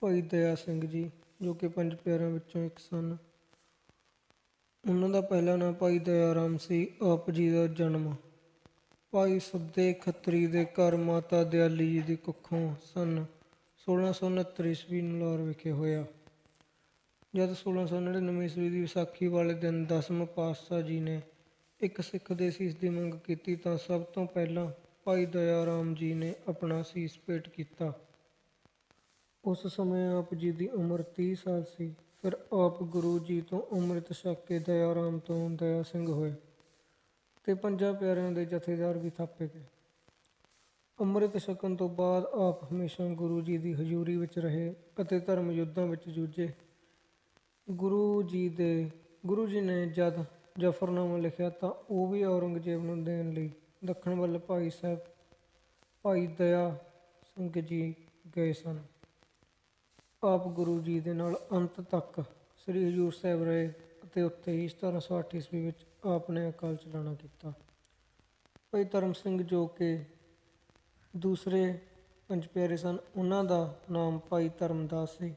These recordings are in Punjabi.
ਭਾਈ ਦਇਆ ਸਿੰਘ ਜੀ, ਜੋ ਕਿ ਪੰਜ ਪਿਆਰਿਆਂ ਵਿੱਚੋਂ ਇੱਕ ਸਨ। ਉਹਨਾਂ ਦਾ ਪਹਿਲਾ ਨਾਮ ਭਾਈ ਦਇਆ ਰਾਮ ਸੀ, ਆਪ ਜੀ ਦਾ ਜਨਮ। ਭਾਈ ਸੱਦੇ ਖੱਤਰੀ ਦੇ ਘਰ ਮਾਤਾ ਦਿਆਲੀ ਜੀ ਦੀ ਕੁੱਖੋਂ ਸਨ। 1669 ਈਸਵੀ ਨੂੰ ਲਾਹੌਰ ਵਿਖੇ ਹੋਇਆ। ਜਦ 1699 ਈਸਵੀ ਦੀ ਵਿਸਾਖੀ ਵਾਲੇ ਦਿਨ ਦਸਮ ਪਾਤਸ਼ਾਹ ਜੀ ਨੇ ਇੱਕ ਸਿੱਖ ਦੇ ਸੀਸ ਦੀ ਮੰਗ ਕੀਤੀ ਤਾਂ ਸਭ ਤੋਂ ਪਹਿਲਾਂ ਭਾਈ ਦਇਆ ਰਾਮ ਜੀ ਨੇ ਆਪਣਾ ਸੀਸ ਭੇਟ ਕੀਤਾ। ਉਸ ਸਮੇਂ ਆਪ ਜੀ ਦੀ ਉਮਰ 30 ਸਾਲ ਸੀ। ਫਿਰ ਆਪ ਗੁਰੂ ਜੀ ਤੋਂ ਅੰਮ੍ਰਿਤ ਛਕ ਕੇ ਦਇਆ ਰਾਮ ਤੋਂ ਦਇਆ ਸਿੰਘ ਹੋਏ ਤੇ ਪੰਜਾਂ ਪਿਆਰਿਆਂ ਦੇ ਜਥੇਦਾਰ ਵੀ ਥਾਪੇ ਗਏ। ਅੰਮ੍ਰਿਤ ਛਕਣ ਤੋਂ ਬਾਅਦ ਆਪ ਹਮੇਸ਼ਾ ਗੁਰੂ ਜੀ ਦੀ ਹਜ਼ੂਰੀ ਵਿੱਚ ਰਹੇ ਅਤੇ ਧਰਮ ਯੁੱਧਾਂ ਵਿੱਚ ਜੂਝੇ। ਗੁਰੂ ਜੀ ਦੇ, ਗੁਰੂ ਜੀ ਨੇ ਜਦ ਜਫਰਨਾਮਾ ਲਿਖਿਆ ਤਾਂ ਉਹ ਵੀ ਔਰੰਗਜ਼ੇਬ ਨੂੰ ਦੇਣ ਲਈ ਦੱਖਣ ਵੱਲ ਭਾਈ ਸਾਹਿਬ, ਭਾਈ ਦਇਆ ਸਿੰਘ ਜੀ ਗਏ ਸਨ। ਆਪ ਗੁਰੂ ਜੀ ਦੇ ਨਾਲ ਅੰਤ ਤੱਕ ਸ੍ਰੀ ਹਜੂਰ ਸਾਹਿਬ ਰਹੇ ਅਤੇ ਉੱਥੇ ਹੀ 1708 ਈਸਵੀ ਵਿੱਚ ਆਪ ਨੇ ਅਕਾਲ ਚਲਾਣਾ ਕੀਤਾ। ਭਾਈ ਧਰਮ ਸਿੰਘ ਜੋ ਕਿ ਦੂਸਰੇ ਪੰਜ ਪਿਆਰੇ ਸਨ, ਉਹਨਾਂ ਦਾ ਨਾਮ ਭਾਈ ਧਰਮਦਾਸ ਸੀ।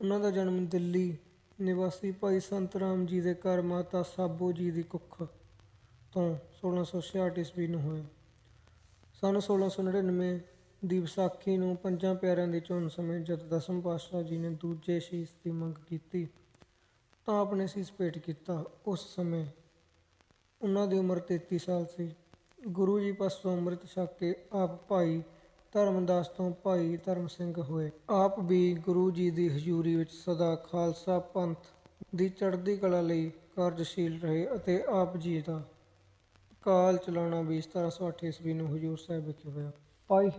ਉਹਨਾਂ ਦਾ ਜਨਮ ਦਿੱਲੀ, ਨਿਵਾਸੀ ਭਾਈ ਸੰਤ ਰਾਮ ਜੀ ਦੇ ਘਰ ਮਾਤਾ ਸਾਬੋ ਜੀ ਦੀ ਕੁੱਖ ਤੋਂ 1666 ਈਸਵੀ ਨੂੰ ਹੋਇਆ। ਸਨ 1699 ਦੀ ਵਿਸਾਖੀ ਨੂੰ ਪੰਜਾਂ ਪਿਆਰਿਆਂ ਦੀ ਚੋਣ ਸਮੇਂ ਜਦ ਦਸਮ ਪਾਤਸ਼ਾਹ ਜੀ ਨੇ ਦੂਜੇ ਸ਼ੀਸ ਦੀ ਮੰਗ ਕੀਤੀ, ਤਾਂ ਆਪਣੇ ਸੀਸ ਭੇਟ ਕੀਤਾ। ਉਸ ਸਮੇਂ ਉਹਨਾਂ ਦੀ ਉਮਰ 33 ਸਾਲ ਸੀ। ਗੁਰੂ ਜੀ ਪਾਸੋਂ ਅੰਮ੍ਰਿਤ ਛਕ ਕੇ ਆਪ ਭਾਈ ਧਰਮਦਾਸ ਤੋਂ ਭਾਈ ਧਰਮ ਸਿੰਘ ਹੋਏ। ਆਪ ਵੀ ਗੁਰੂ ਜੀ ਦੀ ਹਜ਼ੂਰੀ ਵਿੱਚ ਸਦਾ ਖਾਲਸਾ ਪੰਥ ਦੀ ਚੜ੍ਹਦੀ ਕਲਾ ਲਈ ਕਾਰਜਸ਼ੀਲ ਰਹੇ ਅਤੇ ਆਪ ਜੀ ਦਾ ਕਾਲ ਚਲਾਉਣਾ ਵੀ 1708 ਈਸਵੀ ਨੂੰ ਹਜ਼ੂਰ ਸਾਹਿਬ ਵਿਖੇ ਹੋਇਆ। ਭਾਈ